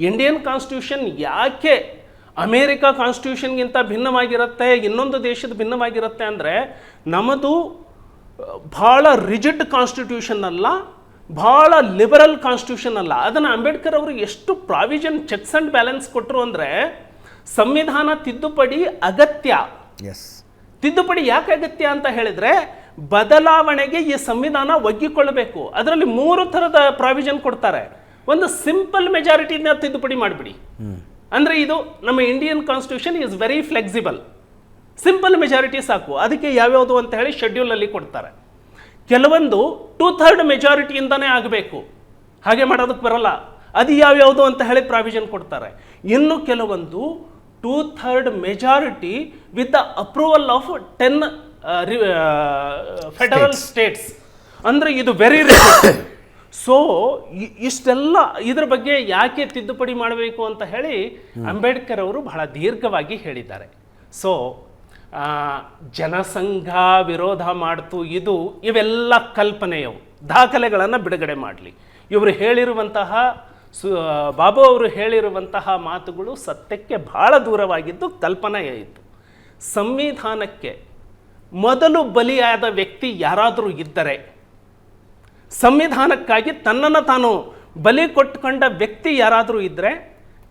Indian constitution ಯಾಕೆ America ಕಾನ್ಸ್ಟಿಟ್ಯೂಷನ್ಗಿಂತ ಭಿನ್ನವಾಗಿರುತ್ತೆ ಇನ್ನೊಂದು ದೇಶದ ಭಿನ್ನವಾಗಿರುತ್ತೆ ಅಂದರೆ ನಮ್ಮದು ಭಾಳ ರಿಜಿಡ್ ಕಾನ್ಸ್ಟಿಟ್ಯೂಷನ್ ಅಲ್ಲ ಭಾಳ ಲಿಬರಲ್ ಕಾನ್ಸ್ಟಿಟ್ಯೂಷನ್ ಅಲ್ಲ. ಅದನ್ನು ಅಂಬೇಡ್ಕರ್ ಅವರು ಎಷ್ಟು ಪ್ರಾವಿಷನ್ ಚೆಕ್ಸ್ ಆ್ಯಂಡ್ ಬ್ಯಾಲೆನ್ಸ್ ಕೊಟ್ಟರು ಅಂದರೆ ಸಂವಿಧಾನ ತಿದ್ದುಪಡಿ ಅಗತ್ಯ. ಎಸ್ ತಿದ್ದುಪಡಿ ಯಾಕೆ ಅಗತ್ಯ ಅಂತ ಹೇಳಿದರೆ ಬದಲಾವಣೆಗೆ ಈ ಸಂವಿಧಾನ ಒಗ್ಗಿಕೊಳ್ಳಬೇಕು. ಅದರಲ್ಲಿ ಮೂರು ಥರದ ಪ್ರಾವಿಷನ್ ಕೊಡ್ತಾರೆ. ಒಂದು ಸಿಂಪಲ್ ಮೆಜಾರಿಟಿನ ತಿದ್ದುಪಡಿ ಮಾಡಿಬಿಡಿ. ಅಂದರೆ ಇದು ನಮ್ಮ Indian constitution is very flexible simple majority ಸಾಕು. ಅದಕ್ಕೆ ಯಾವ್ಯಾವುದು ಅಂತ ಹೇಳಿ ಶೆಡ್ಯೂಲಲ್ಲಿ ಕೊಡ್ತಾರೆ. ಕೆಲವೊಂದು ಟೂ ಥರ್ಡ್ ಮೆಜಾರಿಟಿಯಿಂದನೇ ಆಗಬೇಕು. ಹಾಗೆ ಮಾಡೋದಕ್ಕೆ ಬರಲ್ಲ. ಅದು ಯಾವ್ಯಾವುದು ಅಂತ ಹೇಳಿ ಪ್ರಾವಿಷನ್ ಕೊಡ್ತಾರೆ. ಇನ್ನು ಕೆಲವೊಂದು two third majority with the approval of ten federal states ಅಂದರೆ ಇದು ವೆರಿ ಸೊ ಇಷ್ಟೆಲ್ಲ ಇದ್ರ ಬಗ್ಗೆ ಯಾಕೆ ತಿದ್ದುಪಡಿ ಮಾಡಬೇಕು ಅಂತ ಹೇಳಿ ಅಂಬೇಡ್ಕರ್ ಅವರು ಬಹಳ ದೀರ್ಘವಾಗಿ ಹೇಳಿದ್ದಾರೆ. ಸೊ ಜನಸಂಘ ವಿರೋಧ ಮಾಡ್ತು ಇದು ಇವೆಲ್ಲ ಕಲ್ಪನೆಯವು ದಾಖಲೆಗಳನ್ನು ಬಿಡುಗಡೆ ಮಾಡಲಿ. ಇವರು ಹೇಳಿರುವಂತಹ ಸು ಬಾಬು ಅವರು ಹೇಳಿರುವಂತಹ ಮಾತುಗಳು ಸತ್ಯಕ್ಕೆ ಬಹಳ ದೂರವಾಗಿದ್ದು ಕಲ್ಪನೆಯೇ ಇತ್ತು. ಸಂವಿಧಾನಕ್ಕೆ ಮೊದಲು ಬಲಿಯಾದ ವ್ಯಕ್ತಿ ಯಾರಾದರೂ ಇದ್ದರೆ ಸಂವಿಧಾನಕ್ಕಾಗಿ ತನ್ನನ್ನು ತಾನು ಬಲಿ ಕೊಟ್ಟುಕೊಂಡ ವ್ಯಕ್ತಿ ಯಾರಾದರೂ ಇದ್ದರೆ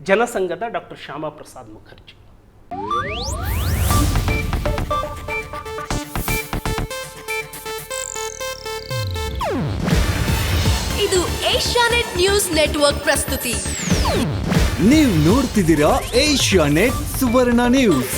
ಜನಸಂಘದ ಡಾಕ್ಟರ್ ಶ್ಯಾಮಾ ಪ್ರಸಾದ್ ಮುಖರ್ಜಿ. ಇದು ಏಷ್ಯಾನೆಟ್ ನ್ಯೂಸ್ ನೆಟ್ವರ್ಕ್ ಪ್ರಸ್ತುತಿ. ನೀವು ನೋಡ್ತಿದ್ದೀರಾ ಏಷ್ಯಾನೆಟ್ ಸುವರ್ಣ ನ್ಯೂಸ್.